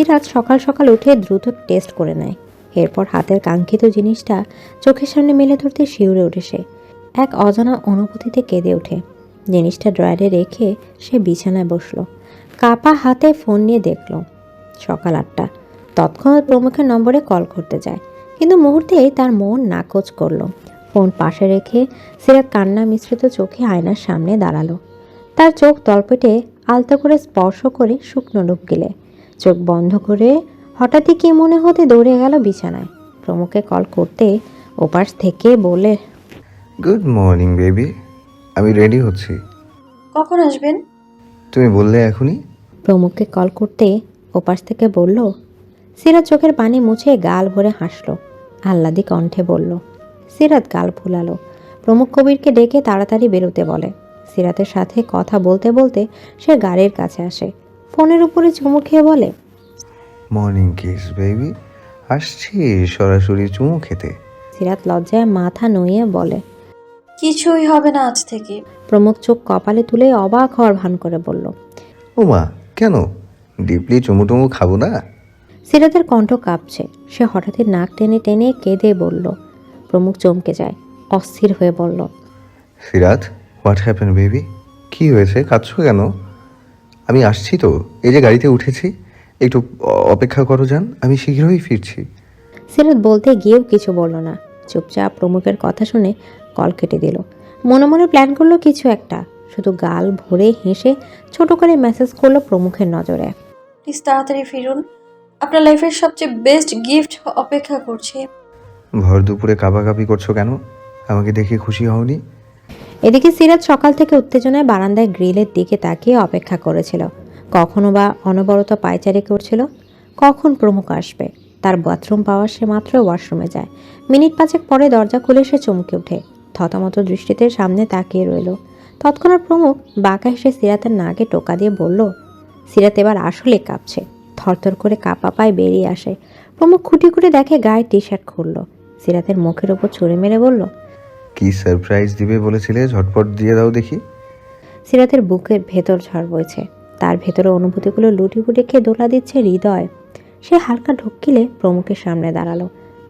সিরাজ সকাল সকাল উঠে দ্রুত টেস্ট করে নেয়। এরপর হাতের কাঙ্ক্ষিত জিনিসটা চোখের সামনে মেলে ধরতে শিউরে ওঠে সে। এক অজানা অনুভূতিতে কেঁদে ওঠে। জিনিসটা ড্রয়ারে রেখে সে বিছানায় বসল। কাপা হাতে ফোন নিয়ে দেখল, সকাল আটটা। তৎক্ষণাৎ প্রমুখের নম্বরে কল করতে যায়। কিন্তু মুহূর্তেই তার মন নাকচ করল। ফোন পাশে রেখে সিরাত কান্না মিশ্রিত চোখে আয়নার সামনে দাঁড়াল। তার চোখ তলপেটে আলতো করে স্পর্শ করে শুকনো ডুব গেলে। চোখ বন্ধ করে হঠাৎই কি মনে হতে দৌড়ে গেল বিছানায়। প্রমুখে কল করতে ওপাশ থেকে বলে গুড মর্নিং বেবি আমি রেডি হচ্ছি। কখন আসবেন? তুমি বললে এখনই? প্রমুখকে কল করতে ওপাশ থেকে বলল সিরাত চোখের পানি মুছে গাল ভরে হাসলো। আহ্লাদি কণ্ঠে বলল সিরাত গাল ফুলালো। প্রমুখ কবিরকে ডেকে তাড়াতাড়ি বেরোতে বলে। সিরাতের সাথে কথা বলতে বলতে সে গাড়ির কাছে আসে। ফোনের উপরে চুমু খেয়ে বলে মর্নিং কিস বেবি আসছি সরাসরি চুমু খেতে। সিরাত লজ্জায় মাথা নুয়ে বলে কিছুই হবে না আজ থেকে। প্রমুখ চোখ কপালে তুলে অবাক হওয়ার ভান করে বলল ওমা কেন? ডিপলি চুমু টুমু খাব না? সিরাতের কণ্ঠ কাঁপছে। সে হঠাৎই নাক টেনে টেনে কেঁদে বলল প্রমুখ চমকে যায় অস্থির হয়ে বলল সিরাত হোয়াট হ্যাপেন বেবি কি হয়েছে? কাঁদছো কেন? আমি আসছি তো। এই যে গাড়িতে উঠেছি একটু অপেক্ষা করো যান আমি শীঘ্রই ফিরছি। সিরাত বলতে গিয়েও কিছু বলল না। চুপচাপ প্রমুখের কথা শুনে কল কেটে দিল। মনে মনে প্ল্যান করল কিছু একটা। শুধু গাল ভরে হেসে ছোট করে মেসেজ করল প্রমুখের নজরে। প্লিজ তাড়াতাড়ি ফিরুন। আপনার লাইফের সবচেয়ে বেস্ট গিফট অপেক্ষা করছে। ভর দুপুরে কাবাকাবি করছ কেন? আমাকে দেখে খুশি হওনি? এদিকে সিরাত সকাল থেকে উত্তেজনায় বারান্দায় গ্রিলের দিকে তাকিয়ে অপেক্ষা করেছিল। কখনো বা অনবরত পায়চারি করছিল, কখন প্রমুখ আসবে? তার বাথরুম পাওয়া সে মাত্র ওয়াশরুমে যায়। মিনিট পাঁচেক পরে দরজা খুলে সে চমকে ওঠে থতমত দৃষ্টিতে সামনে তাকিয়ে রইল। তৎক্ষণাৎ প্রমুখ বাঁকা হেসে সিরাতের নাকে টোকা দিয়ে বলল, সিরাত এবার আসলে কাঁপছে। থরথর করে কাপা পায়ে বেরিয়ে আসে। প্রমুখ খুঁটি খুঁটি দেখে গায়ে টি শার্ট খুললো। সিরাতের মুখের ওপর ছুঁড়ে মেরে বলল কি সারপ্রাইজ দিবে বলেছিলে? ঝটপট দিয়ে দাও দেখি। সিরাতের বুকের ভেতর ঝড় বইছে। তার ভেতরে অনুভূতিগুলো লুটিপুটি খেয়ে দোলা দিচ্ছে হৃদয়। সে হালকা ঢক্কিলে প্রমুখের সামনে দাঁড়াল।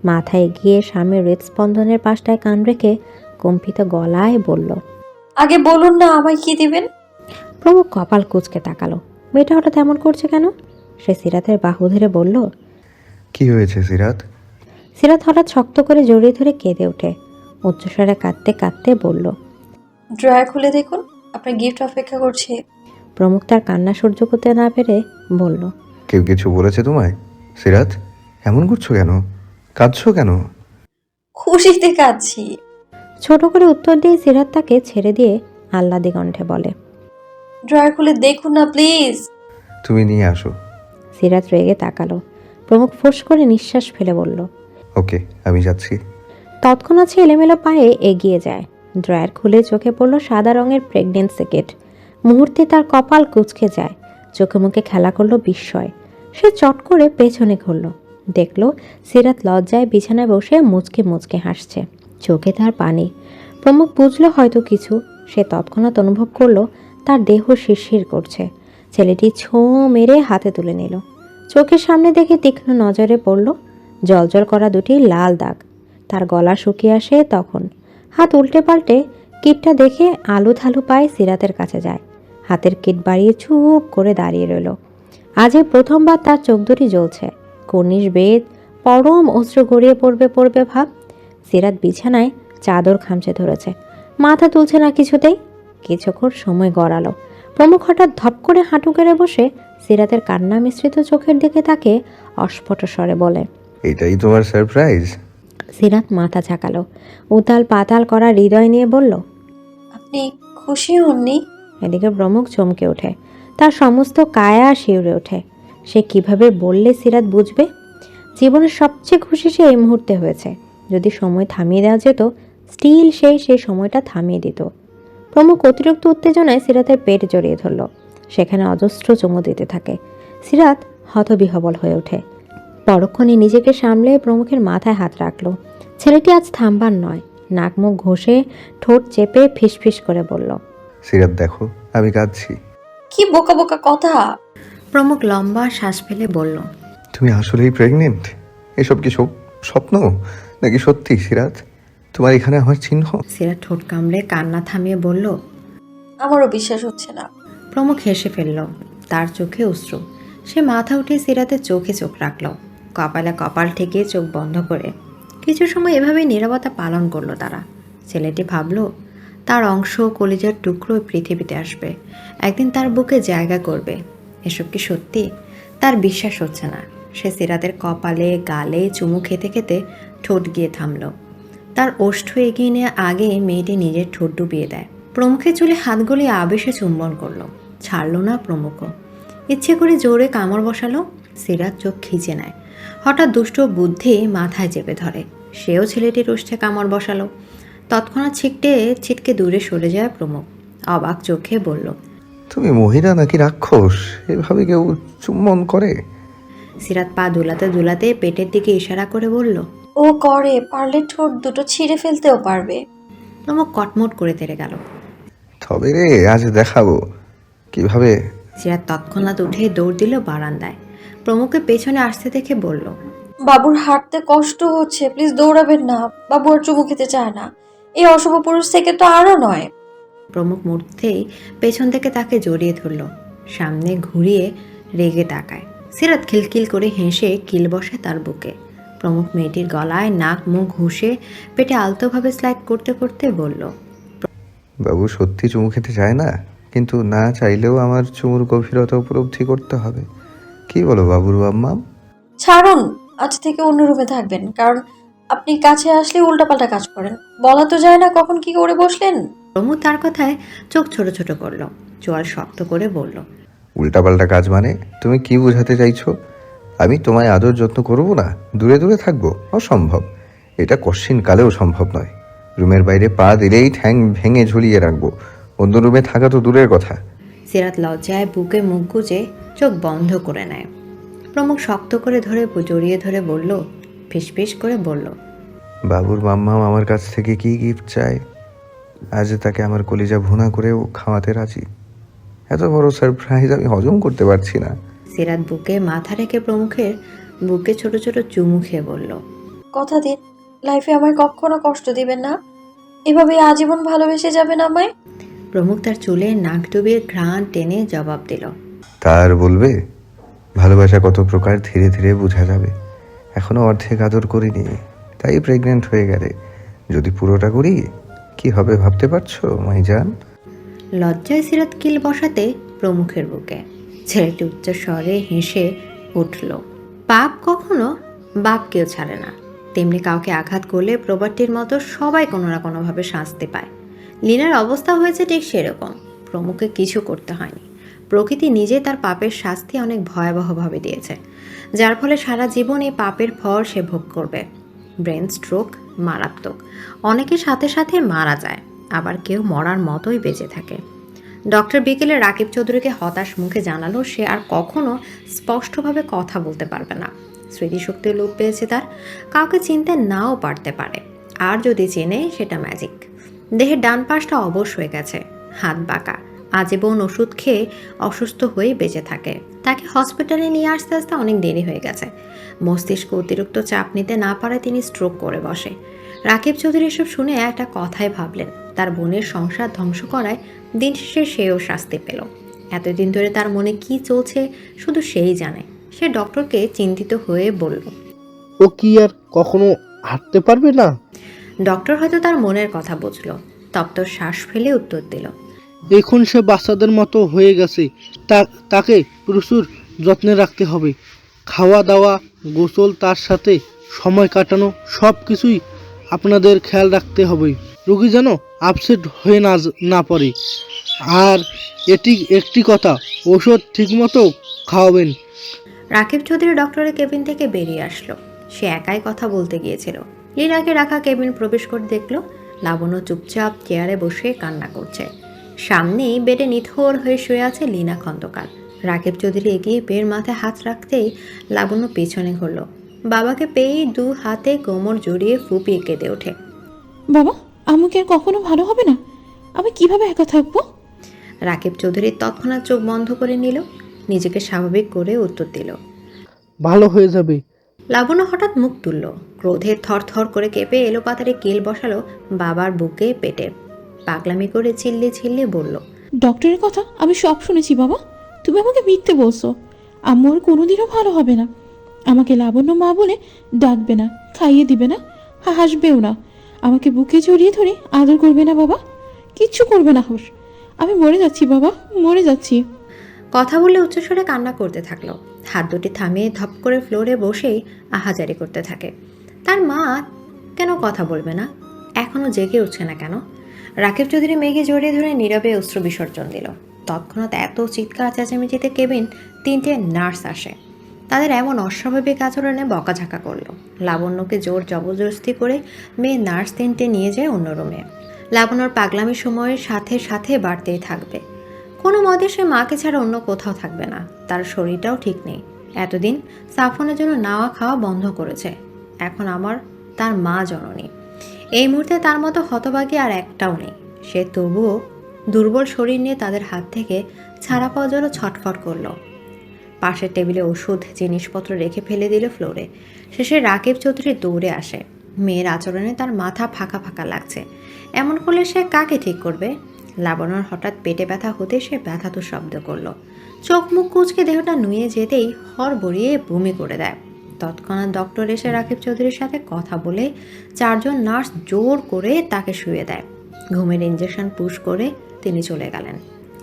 মাথায় গিয়ে স্বামীর হৃদস্পন্দনের পাশটায় কান রেখে কম্পিত গলায় বলল আগে বলুন না আমায় কি দিবেন? প্রমুখ কপাল কুচকে তাকালো। মেয়েটা হঠাৎ এমন করছে কেন? সে সিরাতের বাহু ধরে বলল কি হয়েছে সিরাত? সিরাত হঠাৎ শক্ত করে জড়িয়ে ধরে কেঁদে ওঠে। উচ্চস্বরে কাঁদতে কাঁদতে বলল ড্রয়ার খুলে দেখুন আপনার গিফট অপেক্ষা করছে। প্রমুখ তার কান্না সহ্য করতে না পেরে বলল কেউ কিছু বলেছে তোমায়? সিরাত এমন করছ কেন? কাঁদছো কেন? খুশিতে কাঁদছি। ছোট করে উত্তর দিয়ে সিরাত তাকে ছেড়ে দিয়ে আহ্লাদি কণ্ঠে বলে ড্রয়ার খুলে দেখুন না প্লিজ। তুমি নিয়ে আসো। সিরাত রেগে তাকালো প্রমুখ ফোঁস করে নিঃশ্বাস ফেলে বলল ওকে আমি যাচ্ছি। তৎক্ষণাৎ সে এলোমেলো পায়ে এগিয়ে যায়। ড্রয়ার খুলে চোখে পড়ল সাদা রঙের প্রেগনেন্সি কিট মুহূর্তে তার কপাল কুচকে যায়। চোখে মুখে খেলা করল বিস্ময়। সে চট করে পেছনে ঘুরল। দেখল সিরাত লজ্জায় বিছানায় বসে মুচকে মুচকে হাসছে। চোখে তার পানি। প্রমুখ বুঝলো হয়তো কিছু। সে তৎক্ষণাৎ অনুভব করল তার দেহ শিরশির করছে। ছেলেটি ছোঁ মেরে হাতে তুলে নিল। চোখের সামনে দেখে তীক্ষ্ণ নজরে পড়ল, জলজল করা দুটি লাল দাগ। তার গলা শুকিয়ে আসে তখন। হাত উল্টে পাল্টে কিটটা দেখে আলু থালু পায়ে সিরাতের কাছে যায়। হাতের কিট বাড়িয়ে চুপ করে দাঁড়িয়ে রইল। আজ প্রথমবার তার চোখ দুটি জ্বলছে। কর্নিশ বেদ, পরম অস্ত্র গড়িয়ে পড়বে পড়বে ভাব। সিরাত বিছানায় চাদর খামচে ধরেছে। মাথা তুলছে না কিছুতেই। কিছুক্ষণ সময় গড়ালো। প্রমুখ হঠাৎ ধপ করে হাঁটু কেড়ে বসে সিরাতের কান্না মিশ্রিত চোখের দিকে তাকে অস্ফুট স্বরে বলে, এটাই তোমার সারপ্রাইজ সিরাত মাথা ঝাঁকালো। উতাল পাতাল করা হৃদয় নিয়ে বলল আপনি খুশি হননি? এদিকে প্রমুখ চমকে ওঠে। তার সমস্ত কায়া শিউরে ওঠে। সে কীভাবে বললে সিরাত বুঝবে? জীবনের সবচেয়ে খুশি সে এই মুহূর্তে হয়েছে। যদি সময় থামিয়ে দেওয়া যেত স্টিল সে সেই সময়টা থামিয়ে দিত। প্রমুখ অতিরিক্ত উত্তেজনায় সিরাতের পেট জড়িয়ে ধরল। সেখানে অজস্র চুমু দিতে থাকে। সিরাত হতবিহবল হয়ে ওঠে। পরক্ষণে নিজেকে সামলে প্রমুখের মাথায় হাত রাখল। ছেলেটি আজ থামবার নয়। নাক মুখ ঘষে ঠোঁট চেপে ফিসফিস করে বলল সিরাত দেখো আমি কাঁদছি। কি বোকা বোকা কথা? প্রমুখ লম্বা শ্বাস ফেলে বলল তুমি আসলেই প্রেগনেন্ট এসব কি সব স্বপ্ন? নাকি সত্যি সিরাত? তোমার এখানে আমার চিহ্ন? সিরাত ঠোঁট কামড়ে কান্না থামিয়ে বলল আমারও বিশ্বাস হচ্ছে না। প্রমুখ হেসে ফেলল তার চোখে অশ্রু। সে মাথা উঠে সিরাতের চোখে চোখ রাখল। কপালে কপাল ঠেকিয়ে চোখ বন্ধ করে। কিছু সময় এভাবেই নীরবতা পালন করল তারা। ছেলেটি ভাবল, তার অংশ কলিজার টুকরো পৃথিবীতে আসবে। একদিন তার বুকে জায়গা করবে। এসব কি সত্যি? তার বিশ্বাস হচ্ছে না। সে সিরাতের কপালে, গালে চুমু খেতে খেতে ঠোঁট গিয়ে থামল। তার ওষ্ঠ এগিয়ে নেওয়া আগে মেয়েটি নিজের ঠোঁট ডুবিয়ে দেয়। প্রমুখের চুলে হাত গলিয়ে আবেশে চুম্বন করল। ছাড়লো না প্রমুখ। ইচ্ছে করে জোরে কামড় বসালো। সিরাত চোখ খিচে নেয়। হঠাৎ দুষ্ট বুদ্ধি মাথায় চেপে ধরে। সেও ছেলেটির ওষ্ঠে কামড় বসালো। তৎক্ষণাৎ ছিটকে ছিটকে দূরে সরে যায় প্রমুখ। অবাক চোখে বলল তুমি মহিলা নাকি রাক্ষস? এভাবে কেউ চুম্বন করে? সিরাত পা দুলাতে দুলাতে পেটের দিকে ইশারা করে বলল ও করে পারলে ঠোঁট দুটো ছিঁড়ে ফেলতেও পারবে। প্রমুখ কটমট করে তেড়ে গেল। তবে রে আজ দেখাবো। কীভাবে? সিরাত তৎক্ষণাৎ উঠে দৌড় দিল বারান্দায়। প্রমুখকে পেছনে আসতে দেখে বলল বাবুর হাঁটতে কষ্ট হচ্ছে প্লিজ দৌড়াবেন না বাবু আর চুমু খেতে চায় না। এই অশুভ পুরুষ থেকে তো আরও নয়। প্রমুখ মুহূর্তেই পেছন থেকে তাকে জড়িয়ে ধরল সামনে ঘুরিয়ে রেগে তাকায়। সিরাত খিলখিল করে হেসে কিল বসে তার বুকে। প্রমুখ মেয়েটির গলায় নাক মুখ ঘুষে পেটে আলতোভাবে স্লাইড করতে করতে বলল বাবু সত্যি চুমু খেতে চায় না? কিন্তু না চাইলেও আমার চুমুর গভীরতা উপলব্ধি করতে হবে। কি বলো বাবুর আম্মা ছাড়ুন আজ থেকে অন্য রুমে থাকবেন কারণ আপনি কাছে আসলে উল্টাপাল্টা কাজ করেন। বলা তো যায় না কখন কি করে বসলেন। প্রমুখ তার কথায় চোখ ছোট ছোট করল চোয়াল শক্ত করে বলল উল্টাপাল্টা কাজ মানে? তুমি কি বোঝাতে চাইছো? আমি তোমায় আদর যত্ন করব না দূরে দূরে থাকব? অসম্ভব। এটা কশ্চিন কালেও সম্ভব নয়। রুমের বাইরে পা দিলেই ঠ্যাং ভেঙে ঝুলিয়ে রাখব। অন্য রুমে থাকা তো দূরের কথা। সিরাত লজ্জায় বুকে মুখ গুজে চোখ বন্ধ করে নেয়। প্রমুখ শক্ত করে ধরে জড়িয়ে ধরে বলল ফিসফিস করে বলল বাবুর মাম্মা আমার কাছ থেকে কি গিফট চায়? আজ তাকে আমার কলিজা ভুনা করেও খাওয়াতে রাজি। এত বড় সারপ্রাইজ আমি হজম করতে পারছি না। সিরাত বুকে মাথা রেখে প্রমুখের বুকে ছোট ছোট চুমু খেয়ে বলল কথা দিন লাইফে আমায় কখনো কষ্ট দিবেন না। এভাবে আজীবন ভালোবেসে যাবেন আমায়। প্রমুখ তার চুলে নাক ডুবিয়ে ঘ্রাণ টেনে জবাব দিল। তার বলবে ভালোবাসা কত প্রকার ধীরে ধীরে বোঝা যাবে। এখনও অর্ধেক আদর করিনি তাই প্রেগনেন্ট হয়ে গেলে। যদি পুরোটা করি কি হবে ভাবতে পারছ মাইজান? লজ্জায় সিরাত কিল বসাতে প্রমুখের বুকে। ছেলেটি উচ্চ স্বরে হেসে উঠল পাপ কখনো বাপকেও ছাড়ে না। তেমনি কাউকে আঘাত করলে প্রবারটির মতো সবাই কোনো না কোনোভাবে শাস্তি পায়। লিনার অবস্থা হয়েছে ঠিক সেরকম। প্রমুখে কিছু করতে হয়নি। প্রকৃতি নিজে তার পাপের শাস্তি অনেক ভয়াবহভাবে দিয়েছে, যার ফলে সারা জীবন এই পাপের ফল সে ভোগ করবে। ব্রেন স্ট্রোক মারাত্মক। অনেকের সাথে সাথে মারা যায়, আবার কেউ মরার মতোই বেঁচে থাকে। ডক্টর বিকেলে রাকিব চৌধুরীকে হতাশ মুখে জানালো সে আর কখনো স্পষ্টভাবে কথা বলতে পারবে না। স্মৃতিশক্তির লোপ পেয়েছে তার, কাউকে চিনতে নাও পারতে পারে। আর যদি চেনে, সেটা ম্যাজিক দেহের ডান পাশটা অবশ হয়ে গেছে, হাত বাঁকা। আজীবন ওষুধ খেয়ে অসুস্থ হয়ে বেঁচে থাকে। তাকে হসপিটালে নিয়ে আসতে আসতে অনেক দেরি হয়ে গেছে। মস্তিষ্ক অতিরিক্ত চাপ নিতে না পারায় তিনি স্ট্রোক করে বসে। রাকিব চৌধুরী এসব শুনে একটা কথাই ভাবলেন। তার বোনের সংসার ধ্বংস করায় দিন শেষে সেও শাস্তি পেল। এতদিন ধরে তার মনে কি চলছে শুধু সেই জানে। সে ডক্টরকে চিন্তিত হয়ে বলল, ও কি আর কখনো হাঁটতে পারবে না? ডক্টর হয়তো তার মনের কথা বুঝলো। তপ্ত শ্বাস ফেলে উত্তর দিল। এখন সে বাচ্চাদের মতো হয়ে গেছে। তা তাকে প্রচুর যত্নে রাখতে হবে। খাওয়া দাওয়া গোসল তার সাথে সময় কাটানো সব কিছুই আপনাদের খেয়াল রাখতে হবে। রোগী যেন আপসেট হয়ে না না পড়ে। আর এটি একটি কথা ওষুধ ঠিকমতো খাওয়াবেন। রাকিব চৌধুরী ডক্টরের কেবিন থেকে বেরিয়ে আসলো। সে একাই কথা বলতে গিয়েছিল। লীনাকে রাখা কেবিন প্রবেশ করে দেখল লাবণ্য চুপচাপ চেয়ারে বসে কান্না করছে। সামনেই বেডে নিথর হয়ে শুয়ে আছে লীনা খন্দকার। রাকেব চৌধুরী এগিয়ে বের মাথায় হাত রাখতেই লাবণ্য পেছনে ঘুরল। বাবাকে পেয়েই দু হাতে কোমর জড়িয়ে ফুপিয়ে কেঁদে ওঠে। বাবা আমাকে আর কখনো ভালো হবে না? আমি কীভাবে একা থাকব? রাকিব চৌধুরী তৎক্ষণাৎ চোখ বন্ধ করে নিল। নিজেকে স্বাভাবিক করে উত্তর দিল। ভালো হয়ে যাবে। লাবণ্য হঠাৎ মুখ তুলল। ক্রোধে থর থর করে কেঁপে এলো পাতারে কেল বসালো বাবার বুকে পেটে। পাগলামি করে চিল্লি ছিল্লে বলল, ডক্টরের কথা আমি সব শুনেছি বাবা। তুমি আমাকে মিথ্যে বলছো। আম্মুর কোনোদিনও ভালো হবে না। আমাকে লাবণ্য মা বলে ডাকবে না, খাইয়ে দিবে না হাসবেও না। আমাকে বুকে জড়িয়ে ধরে আদর করবে না বাবা। কিচ্ছু করবে না হোস। আমি মরে যাচ্ছি বাবা, মরে যাচ্ছি। কথা বলে উচ্চস্বরে কান্না করতে থাকল। হাত দুটি থামিয়ে ধপ করে ফ্লোরে বসেই আহাজারি করতে থাকে। তার মা কেন কথা বলবে না? এখনও জেগে উঠছে না কেন? রাকিব চৌধুরী মেঘে জড়িয়ে ধরে নীরবে অস্ত্র বিসর্জন দিল। তৎক্ষণাৎ এত চিৎকার, চেঁচামেচিতে কেবিন তিনটে নার্স আসে। তাদের এমন অস্বাভাবিক আচরণে বকাঝাকা করল। লাবণ্যকে জোর জবরদস্তি করে মেয়ে নার্স তিনটে নিয়ে যায় অন্য রুমে। লাবণ্যর পাগলামি সময়ের সাথে সাথে বাড়তেই থাকবে। কোনো মতে সে মাকে ছাড়া অন্য কোথাও থাকবে না। তার শরীরটাও ঠিক নেই। এতদিন সাফনের জন্য নাওয়া খাওয়া বন্ধ করেছে। এখন আমার তার মা জননী। এই মুহূর্তে তার মতো হতভাগী আর একটাও নেই। সে তবুও দুর্বল শরীর নিয়ে তাদের হাত থেকে ছাড়া পাওয়ার জন্য ছটফট করল। পাশের টেবিলে ওষুধ, জিনিসপত্র রেখে ফেলে দিল ফ্লোরে। শেষে রাকিব চৌধুরী দৌড়ে আসে। মেয়ের আচরণে তার মাথা ফাঁকা ফাঁকা লাগছে। এমন করলে সে কাকে ঠিক করবে? লাবণ্যর হঠাৎ পেটে ব্যথা হতে সে ব্যথা তো শব্দ করল। চোখ মুখ কুচকে দেহটা নুয়ে যেতেই হর বড়িয়ে বমি করে দেয়। তৎক্ষণাৎ ডক্টর এসে রাকিব চৌধুরীর সাথে কথা বলে চারজন নার্স জোর করে তাকে শুয়ে দেয়। ঘুমের ইঞ্জেকশন পুশ করে তিনি চলে গেলেন।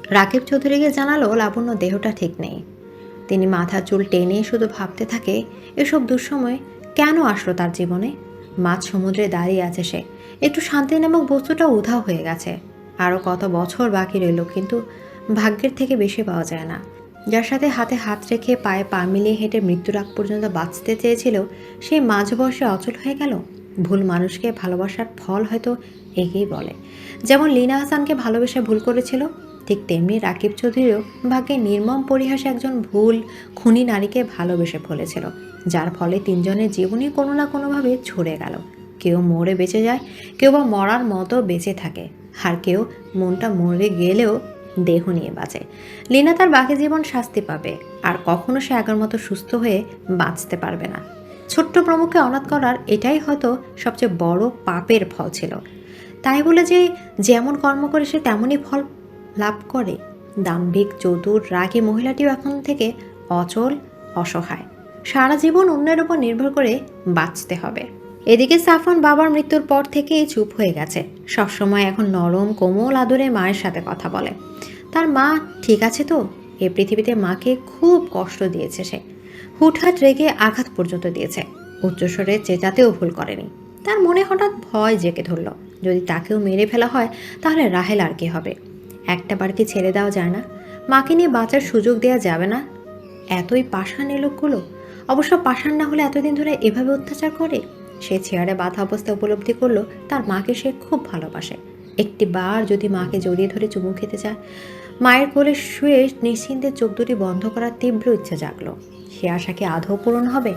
রাকিব চৌধুরীকে জানালো লাবণ্য দেহটা ঠিক নেই। তিনি মাথা চুল টেনে শুধু ভাবতে থাকে, এসব দুঃসময় কেন আসলো তার জীবনে? মাছ সমুদ্রে দাঁড়িয়ে আছে সে। একটু শান্তি নামক বস্তুটা উধাও হয়ে গেছে। আরও কত বছর বাকি রইল কিন্তু ভাগ্যের থেকে বেশি পাওয়া যায় না। যার সাথে হাতে হাত রেখে পায়ে পা মিলিয়ে হেঁটে মৃত্যুর আগ পর্যন্ত বাঁচতে চেয়েছিল, সে মাঝ বয়সে অচল হয়ে গেল। ভুল মানুষকে ভালোবাসার ফল হয়তো একেই বলে। যেমন লীনা হাসানকে ভালোবেসে ভুল করেছিল, ঠিক তেমনি রাকিব চৌধুরীও ভাগ্যে নির্মম পরিহাসে একজন ভুল, খুনি নারীকে ভালোবেসে ফেলেছিল, যার ফলে তিনজনের জীবনই কোনো না কোনোভাবে ছড়ে গেল। কেউ মরে বেঁচে যায়, কেউ বা মরার মতো বেঁচে থাকে। আর কেউ মনটা মরে গেলেও দেহ নিয়ে বাঁচে। লীনা তার বাকি জীবন শাস্তি পাবে, আর কখনো সে আগের মতো সুস্থ হয়ে বাঁচতে পারবে না। ছোট্ট প্রমুখকে অনাথ করার এটাই হয়তো সবচেয়ে বড় পাপের ফল ছিল। তাই বলে যে, যেমন কর্ম করে সে তেমনই ফল লাভ করে। দাম্ভিক, চতুর, রাগী মহিলাটিও এখন থেকে অচল, অসহায়। সারা জীবন অন্যের উপর নির্ভর করে বাঁচতে হবে। এদিকে সাফন বাবার মৃত্যুর পর থেকেই চুপ হয়ে গেছে। সবসময় এখন নরম, কোমল আদরে মায়ের সাথে কথা বলে। তার মা, ঠিক আছে তো? এ পৃথিবীতে মাকে খুব কষ্ট দিয়েছে সে। হুটহাট রেগে আঘাত পর্যন্ত দিয়েছে। উচ্চস্বরে চেঁচাতেও ভুল করেনি। তার মনে হঠাৎ ভয় জেগে ধরল। যদি তাকেও মেরে ফেলা হয়, তাহলে রাহেল আর কি হবে? একটা বার কি ছেড়ে দেওয়া যায় না? মাকে নিয়ে বাঁচার সুযোগ দেওয়া যাবে না? এতই পাষাণ এ লোকগুলো? অবশ্য পাষাণ না হলে এতদিন ধরে এভাবে অত্যাচার করে? সে চেয়ারে বাধা অবস্থা উপলব্ধি করল, তার মাকে সে খুব ভালোবাসে। একটি বার যদি মাকে জড়িয়ে ধরে চুমু খেতে চায়, মায়ের কোলে শুয়ে নিশ্চিন্তে চোখ দুটি বন্ধ করার তীব্র ইচ্ছে জাগলো। সে আশা কি আদৌ পূরণ হবে?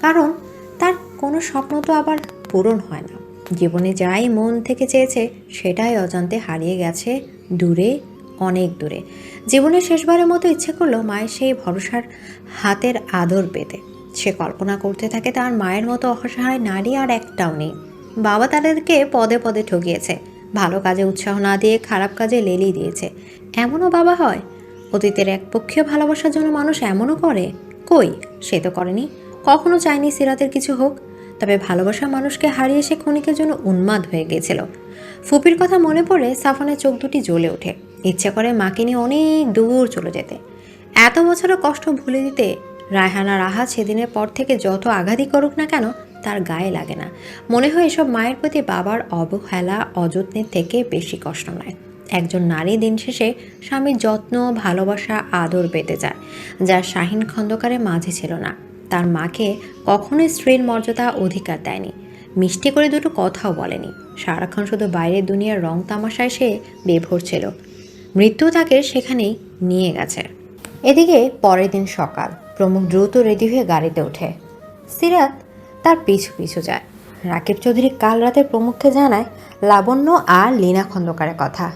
কারণ তার কোনো স্বপ্ন তো আবার পূরণ হয় না। জীবনে যাই মন থেকে চেয়েছে, সেটাই অজান্তে হারিয়ে গেছে দূরে, অনেক দূরে। জীবনের শেষবারের মতো ইচ্ছে করল মায়ের সেই ভরসার হাতের আদর পেতে। সে কল্পনা করতে থাকে তার মায়ের মতো অসহায় নারী আর একটাও নেই। বাবা তাদেরকে পদে পদে ঠকিয়েছে, ভালো কাজে উৎসাহ না দিয়ে খারাপ কাজে লেলি দিয়েছে। এমনও বাবা হয়? অতীতের এক একপক্ষীয় ভালোবাসার জন্য মানুষ এমনও করে? কই? সে তো করেনি। কখনো চায়নি সিরাতের কিছু হোক। তবে ভালোবাসা মানুষকে হারিয়ে সে ক্ষণিকের জন্য উন্মাদ হয়ে গিয়েছিল। ফুপির কথা মনে পড়ে সাফনের চোখ দুটি জ্বলে ওঠে। ইচ্ছে করে মাকে নিয়ে অনেক দূর চলে যেতে। এত বছরের কষ্ট ভুলে দিতে রায়হানা রাহা সেদিনের পর থেকে যত আঘাতই করুক না কেন, তার গায়ে লাগে না। মনে হয় এসব মায়ের প্রতি বাবার অবহেলা অযত্নের থেকে বেশি কষ্ট নয়। একজন নারী দিন শেষে স্বামীর যত্ন, ভালোবাসা, আদর পেতে যায় যা শাহিন খন্দকারের মাঝে ছিল না। তার মাকে কখনোই স্ত্রীর মর্যাদা অধিকার দেয়নি। মিষ্টি করে দুটো কথাও বলেনি। সারাক্ষণ শুধু বাইরের দুনিয়ার রং তামাশায় সে বেভর ছিল। মৃত্যু তাকে সেখানেই নিয়ে গেছে। এদিকে পরের দিন সকাল, প্রমুখ দ্রুত রেডি হয়ে গাড়িতে ওঠে। সিরাত তার পিছু পিছু যায়। রাকিব চৌধুরী কাল রাতে প্রমুখকে জানায়, লাবণ্য আর লীনা খন্দকারের কথা।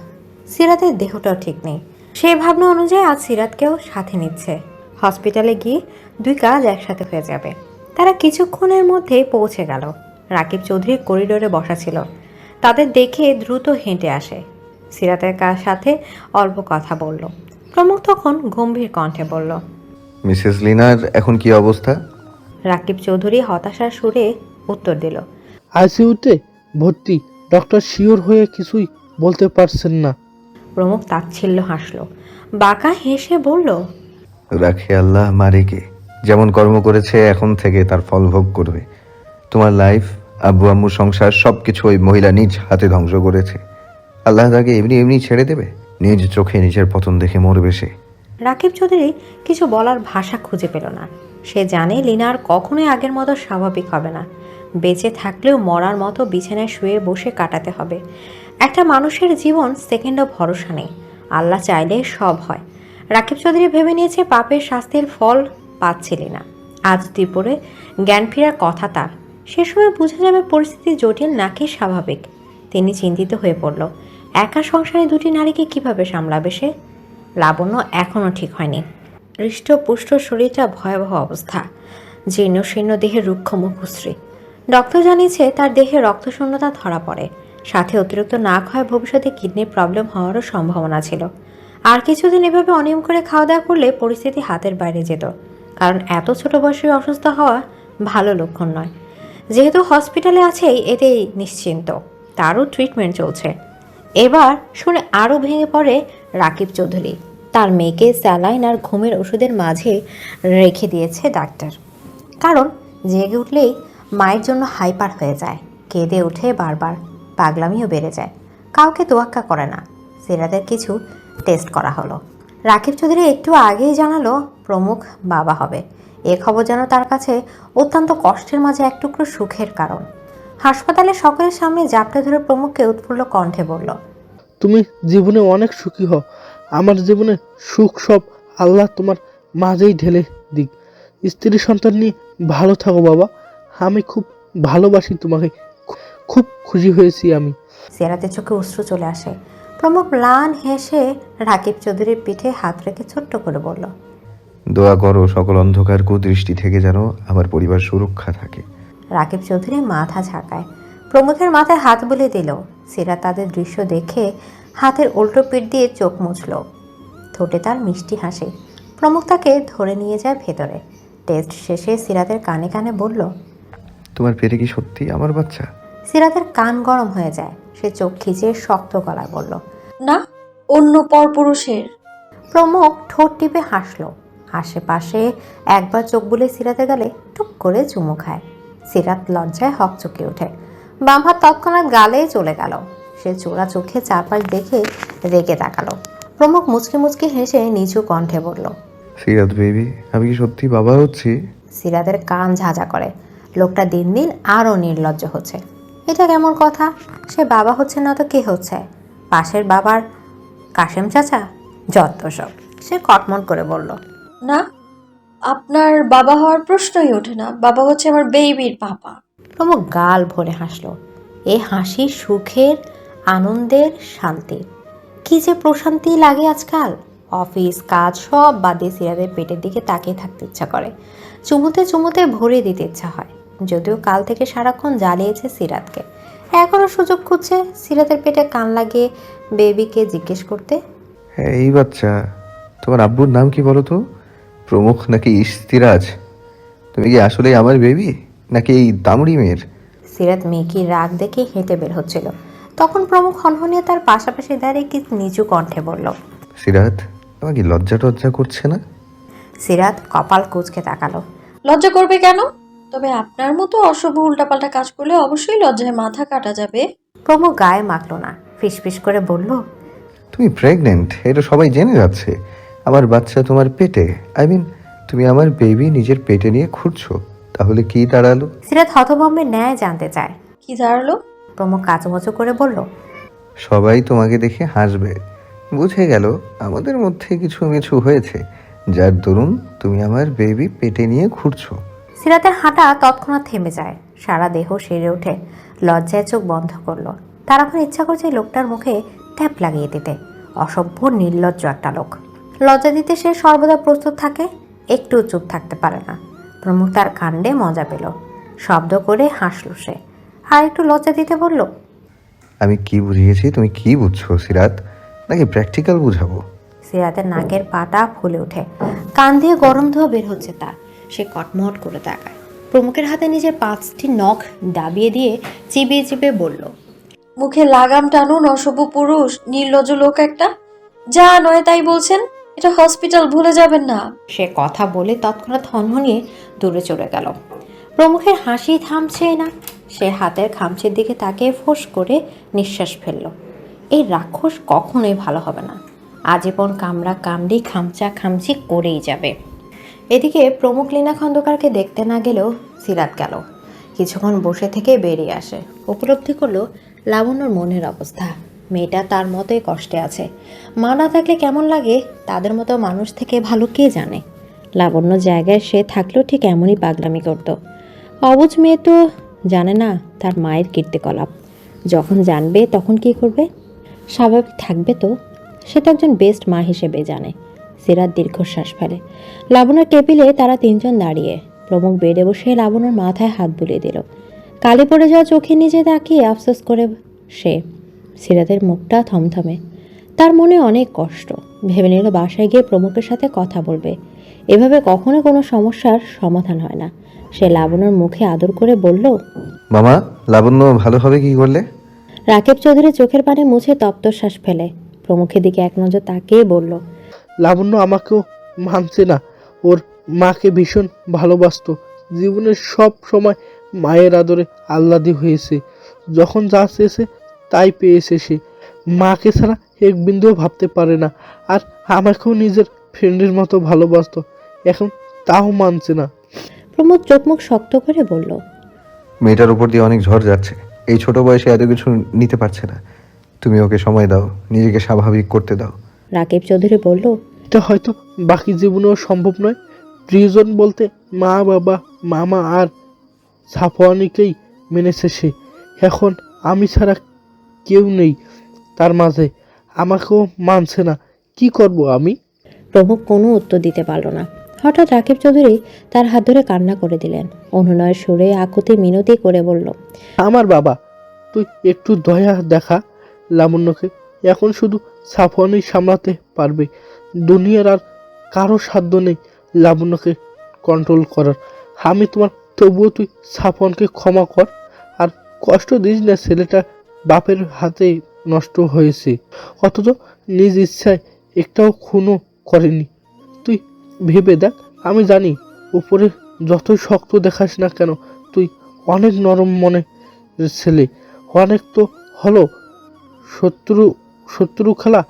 সিরাতের দেহটাও ঠিক নেই। সেই ভাবনা অনুযায়ী আজ সিরাতকেও সাথে নিচ্ছে। হসপিটালে গিয়ে দুই কাজ একসাথে হয়ে যাবে। তারা কিছুক্ষণের মধ্যে পৌঁছে গেল। রাকিব চৌধুরী করিডোরে বসা ছিল। তাদের দেখে দ্রুত হেঁটে আসে। সিরাতের কার সাথে অল্প কথা বলল। প্রমুখ তখন গম্ভীর কণ্ঠে বলল মিসেস লিনার এখন কি অবস্থা? রাকিব চৌধুরী হতাশার সুরে উত্তর দিল আইসিইউতে ভর্তি ডক্টর শিওর হয়ে কিছুই বলতে পারছেন না। প্রমুখ তাচ্ছিল্য হাসল বাঁকা হেসে বলল রাখে আল্লাহ মারিকে যেমন কর্ম করেছে এখন থেকে তার ফল ভোগ করবে। তোমার লাইফ আব্বু আম্মু সংসার সব কিছু ওই মহিলা নিজ হাতে ধ্বংস করেছে। আল্লাহ তাকে এমনি এমনি ছেড়ে দেবে? নিজ চোখে নিজের পতন দেখে মরবে সে। রাকিব চৌধুরী কিছু বলার ভাষা খুঁজে পেল না। সে জানে লিনা আর কখনোই আগের মতো স্বাভাবিক হবে না। বেঁচে থাকলেও মরার মতো বিছানায় শুয়ে বসে কাটাতে হবে। একটা মানুষের জীবন সেকেন্ডও ভরসা নেই। আল্লাহ চাইলে সব হয়। রাকিব চৌধুরী ভেবে নিয়েছে পাপের শাস্তির ফল পাচ্ছিলি না আজ দুপুরে জ্ঞান ফেরার কথা তার। সে সময় বোঝা যাবে পরিস্থিতি জটিল নাকি স্বাভাবিক। তিনি চিন্তিত হয়ে পড়ল। একা সংসারে দুটি নারীকে কীভাবে সামলাবে সে? লাবণ্য এখনও ঠিক হয়নি। হৃষ্টপুষ্ট শরীরটা ভয়াবহ অবস্থা। জীর্ণ শীর্ণ দেহের রুক্ষ মুখশ্রী। ডক্টর জানিয়েছে তার দেহে রক্তশূন্যতা ধরা পড়ে। সাথে অতিরিক্ত না খাওয়ায় ভবিষ্যতে কিডনির প্রবলেম হওয়ারও সম্ভাবনা ছিল। আর কিছুদিন এভাবে অনিয়ম করে খাওয়া দাওয়া করলে পরিস্থিতি হাতের বাইরে যেত। কারণ এত ছোট বয়সে অসুস্থ হওয়া ভালো লক্ষণ নয়। যেহেতু হসপিটালে আছেই, এতেই নিশ্চিন্ত। তারও ট্রিটমেন্ট চলছে। এবার শুনে আরও ভেঙে পড়ে রাকিব চৌধুরী। তার মেয়েকে স্যালাইন আর ঘুমের ওষুধের মাঝে রেখে দিয়েছে ডাক্তার। কারণ জেগে উঠলেই মায়ের জন্য হাইপার হয়ে যায়, কেঁদে উঠে বারবার, পাগলামিও বেড়ে যায়, কাউকে তোয়াক্কা করে না। সেরাদের কিছু টেস্ট করা হলো। রাকিব চৌধুরী একটু আগেই জানালো প্রমুখ বাবা হবে। এ খবর যেন তার কাছে অত্যন্ত কষ্টের মাঝে এক টুকরো সুখের কারণ। হাসপাতালে সকলের সামনে জাপটে ধরে প্রমুখকে উৎফুল্ল কণ্ঠে বলল তুমি জীবনে অনেক সুখী হও। আমার জীবনে সুখ সব আল্লাহ তোমার মাঝেই ঢেলে দিক। স্ত্রী সন্তান নিয়ে ভালো থাকো বাবা। আমি খুব ভালোবাসি তোমাকে। খুব খুশি হয়েছি আমি। সিয়ারাতের চোখে অশ্রু চলে আসে। প্রমুখ ম্লান হেসে রাকিব চৌধুরীর পিঠে হাত রেখে ছোট্ট করে বলল দোয়া করো সকল অন্ধকার কুদৃষ্টি থেকে যেন আমার পরিবার সুরক্ষা থাকে। রাকিব চৌধুরী মাথা ঝাঁকায়। প্রমুখের মাথায় হাত বুলিয়ে দিল। সিরাত তাদের দৃশ্য দেখে হাতের উল্টো পিঠ দিয়ে চোখ মুছল। ঠোঁটে তার মিষ্টি হাসি। প্রমুখ তাকে ধরে নিয়ে যায় ভেতরে। টেস্ট শেষে সিরাতের কানে কানে বলল তোমার পেটে কি সত্যি আমার বাচ্চা? সিরাতের কান গরম হয়ে যায়। সে চোখ খিচে শক্ত গলায় বলল না অন্য পরপুরুষের। প্রমুখ ঠোঁট টিপে হাসলো। আশেপাশে একবার চোখ বুলে সিরাতে গেলে টুক করে চুমু খায়। সিরাত লজ্জায় হক চুকে ওঠে। বাম হাত তৎক্ষণাৎ গালে চলে গেল। সে চোরা চোখে চারপাশ দেখে রেগে তাকালো। প্রমুখ মুচকি মুচকি হেসে নিচু কণ্ঠে বলল সিরাত বেবি আমি কি সত্যি বাবা হচ্ছি? সিরাতের কান ঝাঁঝা করে। লোকটা দিন দিন আরও নির্লজ্জ হচ্ছে। এটা কেমন কথা? সে বাবা হচ্ছে না তো কে হচ্ছে? পাশের বাবার কাশেম চাচা? যত সব। সে কটমট করে বলল না আপনার বাবা হওয়ার প্রশ্নই ওঠে না। বাবা হচ্ছে আমার বেবির পাপা প্রমুখ গাল ভরে হাসলো। এ হাসি সুখের, আনন্দের শান্তি। কি যে প্রশান্তি লাগে আজকাল। অফিস, কাজ সব বাদে সিরাদের পেটের দিকে তাকিয়ে থাকতে ইচ্ছা করে। চুমুতে চুমুতে ভরে দিতে ইচ্ছা হয়। যদিও কাল থেকে সারাক্ষণ জ্বালিয়েছে সিরাতকে। এখনও সুযোগ খুঁজছে সিরাতের পেটে কান লাগিয়ে বেবিকে জিজ্ঞেস করতে। এই বাচ্চা, তোমার আব্বুর নাম কি বলো তো? প্রমুখ নাকি ইস্তিরাজ তুমি কি আসলে আমার বেবি? নাকি এই দামড়ি মেয়ের? সিরাত মেয়েকির রাগ দেখে হেঁটে বের হচ্ছিল। তখন প্রমুখ হনহনিয়ে তার পাশাপাশি দাঁড়িয়ে কি নিচু কণ্ঠে বলল সিরাত তোমার কি লজ্জা টজ্জা করছে না? সিরাত কপাল কুচকে তাকালো। লজ্জা করবে কেন? তবে আপনার মতো অশুভ উল্টাপাল্টা কাজ করলে অবশ্যই লজ্জায় মাথা কাটা যাবে। প্রমুখ গায়ে মাখলো না ফিসফিস করে বলল তুমি প্রেগনেন্ট এটা সবাই জেনে যাচ্ছে। আমার বাচ্চা তোমার পেটে আই মিন তুমি আমার বেবি নিজের পেটে নিয়ে ঘুরছো তাহলে কি দাঁড়াল? সিরাত হতভম্বে ন্যায় জানতে চায়। কি দাঁড়াল? প্রমুখ কাচুমচু করে বলল সবাই তোমাকে দেখে হাসবে। বুঝে গেল আমাদের মধ্যে কিছু কিছু হয়েছে। যার দরুন তুমি আমার বেবি পেটে নিয়ে ঘুরছো। সিরাতের হাঁটা তৎক্ষণাৎ থেমে যায়। সারা দেহ সেরে ওঠে লজ্জায় চোখ বন্ধ করল। তার এখন ইচ্ছা করছে লোকটার মুখে ট্যাপ লাগিয়ে দিতে। অসভ্য নির্লজ্জ একটা লোক। লজ্জা দিতে সে সর্বদা প্রস্তুত থাকে একটু চুপ থাকতে পারে না। প্রমুখ তার কাণ্ডে মজা পেল। শব্দ করে হাসল সে। আর একটু লজ্জা দিতে বলল আমি কি বুঝিয়েছি? তুমি কি বুঝছ সিরাত? নাকি প্র্যাকটিক্যাল বুঝাবো? সিরাতের নাকের পাটা ফুলে ওঠে। কান দিয়ে গরম ধোয়া বের হচ্ছে তার। সে কটমট করে তাকায়। প্রমুখের হাতে নিজের পাঁচটি নখ দাবিয়ে দিয়ে চিবিয়ে চিবিয়ে বলল মুখে লাগাম টানুন অসভ্য পুরুষ নির্লজ্জ লোক একটা। যা নয় তাই বলছেন। এটা হসপিটাল ভুলে যাবেন না। সে কথা বলে তৎক্ষণাৎ হনহনিয়ে দূরে চলে গেল। প্রমুখের হাসি থামছেই না। সে হাতের খামচির দিকে তাকিয়ে ফোঁস করে নিঃশ্বাস ফেলল। এই রাক্ষস কখনোই ভালো হবে না। আজীবন কামড়া কামড়ি, খামচা খামচি করেই যাবে। এদিকে প্রমুখ লীনা খন্দকারকে দেখতে না গেলেও সিরাত গেল। কিছুক্ষণ বসে থেকে বেরিয়ে আসে। উপলব্ধি করল, লাবণ্যর মনের অবস্থা। মেয়েটা তার মতোই কষ্টে আছে। মা না থাকলে কেমন লাগে? তাদের মতো মানুষ থেকে ভালো কে জানে? লাবণ্য জায়গায় সে থাকলেও ঠিক এমনই পাগলামি করত। অবুজ মেয়ে তো জানে না তার মায়ের কীর্তিকলাপ। যখন জানবে তখন কি করবে? স্বাভাবিক থাকবে তো? সে তো একজন বেস্ট মা হিসেবে জানে। সিরাত দীর্ঘশ্বাস ফেলে। লাবণ্যর টেবিলে তারা তিনজন দাঁড়িয়ে। প্রমুখ বেডে বসে লাবণ্যর মাথায় হাত বুলিয়ে দিল। কালি পড়ে যাওয়া চোখে নিজে তাকিয়ে আফসোস করে সে সিরাতের মুখটা থমথমে। তার মনে অনেক কষ্ট। ভেবে নিল বাসায় গিয়ে প্রমুখের সাথে কথা বলবে। এভাবে কখনো কোনো সমস্যার সমাধান হয় না। সে লাবণ্যর মুখে আদর করে বলল মামা লাবণ্য ভালো হবে কি করলে? রাকেব চৌধুরী চোখের পানে মুছে তপ্তশ্বাস ফেলে। প্রমুখের দিকে এক নজর তাকিয়ে বলল লাবণ্য আমাকেও মানছে না। ওর মাকে ভীষণ ভালোবাসতো। জীবনের সব সময় মায়ের আদরে আহ্লাদি হয়েছে। যখন যা চেয়েছে তাই পেয়েছে সে মাকে ছাড়া এক বিন্দুও ভাবতে পারে না। আর আমাকেও নিজের ফ্রেন্ডের মতো ভালোবাসতো। এখন তাও মানছে না। প্রমোদ চোখ মুখ শক্ত করে বলল মেয়েটার উপর দিয়ে অনেক ঝড় যাচ্ছে। এই ছোট বয়সে এত কিছু নিতে পারছে না। তুমি ওকে সময় দাও নিজেকে স্বাভাবিক করতে দাও। রাকেব চৌধুরী বলল এটা হয়তো বাকি জীবনেও সম্ভব নয়। প্রিয়জন বলতে মা বাবা মামা আর সাফওয়ানিকেই মেনেছে সে। এখন আমি ছাড়া কেউ নেই তার মাঝে। আমাকেও মানছে না। কি করব আমি? প্রমুখ কোনো উত্তর দিতে পারল না। হঠাৎ রাকিব চৌধুরী তার হাত ধরে কান্না করে দিলেন। অনুনয়ের সুরে আকুতি মিনতি করে বলল আমার বাবা তুই একটু দয়া দেখা। লাবণ্যকে এখন শুধু সাফওয়ানি সামলাতে পারবে। দুনিয়ার আর কারও সাধ্য নেই লাবণ্যকে কন্ট্রোল করার। আমি তোমার তবুও তুই সাফওয়ানকে ক্ষমা কর। আর কষ্ট দিস না ছেলেটা বাপের হাতে নষ্ট হয়েছে। অথচ নিজ ইচ্ছায় একটাও খুনও করেনি। তুই ভেবে দেখ, আমি জানি উপরে যতই শক্ত দেখাস না কেন, তুই অনেক নরম মনে ছেলে। অনেক তো হলো শত্রু শত্রু খেলা।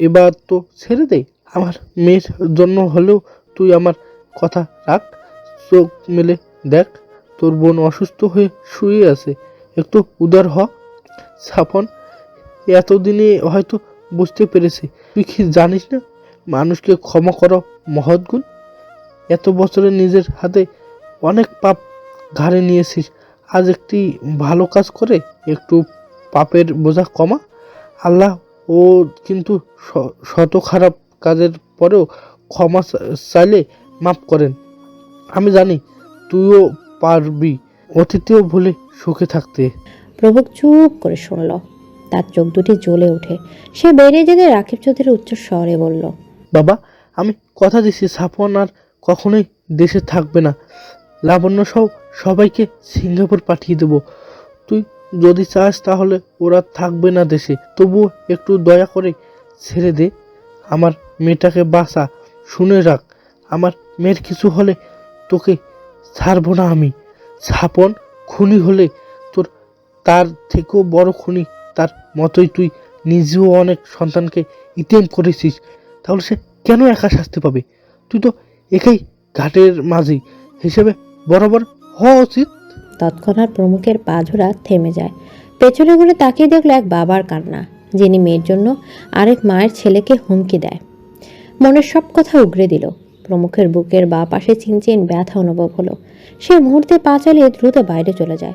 এবার তো ছেড়ে দে, আমার মেয়ের জন্য হলেও তুই আমার কথা রাখ, চোখ মেলে দেখ। তোর বোন অসুস্থ হয়ে শুয়ে আছে। একটু উদার হ। সাপন এতদিনে হয়তো বুঝতে পেরেছে। তুই কি জানিস না, মানুষকে ক্ষমা করা, মহৎ গুণ। এত বছরে নিজের হাতে অনেক পাপ ঘাড়ে নিয়েছিস। আজ একটি ভালো কাজ করে, একটু পাপের বোঝা কমা। আল্লাহ ও কিন্তু শত খারাপ কাজের পরেও ক্ষমা চাইলে মাফ করেন। আমি জানি, তুইও পারবি অতীতেও ভুলে সুখে থাকতে। প্রমুখ চুপ করে শুনল। তার চোখ দুটি জ্বলে ওঠে। সে বেরিয়ে যেতে রাকিব চৌধুরী উচ্চ স্বরে বলল, বাবা, আমি কথা দিচ্ছি সাফওয়ান আর কখনোই দেশে থাকবে না। লাবণ্য সহ সবাইকে সিঙ্গাপুর পাঠিয়ে দেবো। তুই যদি চাস তাহলে ওরা থাকবে না দেশে। তবুও একটু দয়া করে ছেড়ে দে। আমার মেয়েটাকে বাঁচা, শুনে রাখ। আমার মেয়ের কিছু হলে তোকে ছাড়বো না আমি। ছাপন খুনি হলে তোর থেকেও বড় খুনি তার মতোই তুই নিজেও অনেক সন্তানকে ইতেম করেছিস। তাহলে সে কেন একা শাস্তি পাবে? তুই তো একাই ঘাটের মাঝি হিসেবে বরাবর হওয়া উচিত। তৎক্ষণাৎ প্রমুখের পা ঝোড়া থেমে যায়। পেছনে ঘুরে তাকিয়ে দেখল এক বাবার কান্না, যিনি মেয়ের জন্য আরেক মায়ের ছেলেকে হুমকি দেয়। মনের সব কথা উগরে দিল। প্রমুখের বুকের বা পাশে চিনচিন ব্যথা অনুভব হলো। সে মুহূর্তে পা চালিয়ে দ্রুত বাইরে চলে যায়।